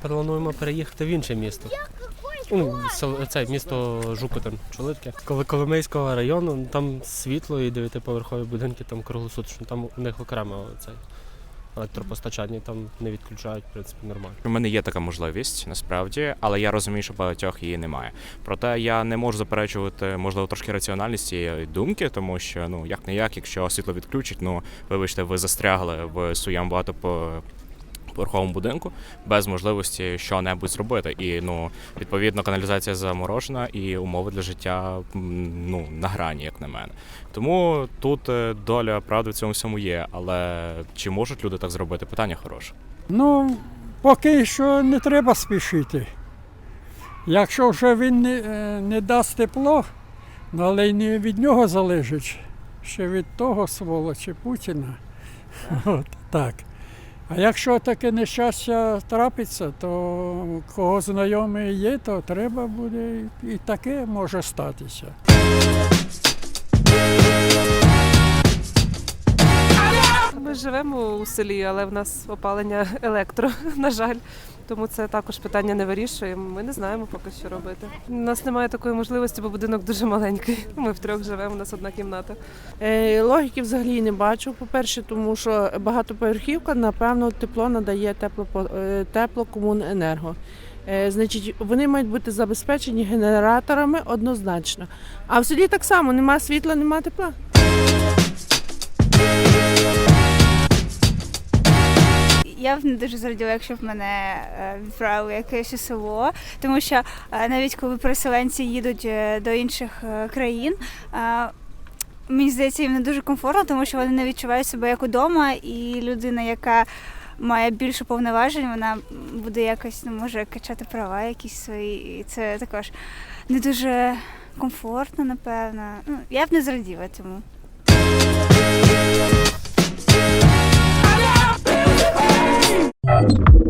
Плануємо переїхати в інше місто. Ну, це місто Жукотин, Чолитки. Коли Коломийського району, там світло і дев'ятиповерхові будинки, там круглосуточно, там у них окремо це електропостачання, там не відключають, в принципі, нормально. У мене є така можливість насправді, але я розумію, що багатьох її немає. Проте я не можу заперечувати, можливо, трошки раціональність цієї думки, тому що ну як не як, якщо світло відключить, ну вибачте, ви застрягли в своєму багатоповерховому будинку без можливості що-небудь зробити. І ну відповідно каналізація заморожена і умови для життя ну на грані, як на мене. Тому тут е, доля правди в цьому всьому є. Але чи можуть люди так зробити? Питання хороше. Ну, поки що не треба спішити. Якщо вже він не, е, не дасть тепло, але й не від нього залежить, ще від того сволочі Путіна. От, так. А якщо таке нещастя трапиться, то кого знайомий є, то треба буде і таке може статися. Живемо у селі, але в нас опалення електро, на жаль. Тому це також питання не вирішуємо. Ми не знаємо поки що робити. У нас немає такої можливості, бо будинок дуже маленький. Ми втрьох живемо, у нас одна кімната. Е, Логіки взагалі не бачу. По-перше, тому що багатоповерхівка, напевно, тепло надає тепло, теплокомуненерго. Е, Значить, вони мають бути забезпечені генераторами однозначно. А в селі так само немає світла, немає тепла. Я б не дуже зраділа, якщо б мене е, відправили якесь село, тому що е, навіть коли переселенці їдуть е, до інших країн. Мені здається, їм не дуже комфортно, тому що вони не відчувають себе як удома, і людина, яка має більше повноважень, вона буде якось ну, може качати права якісь свої. І це також не дуже комфортно, напевно. Ну, я б не зраділа цьому. Bye.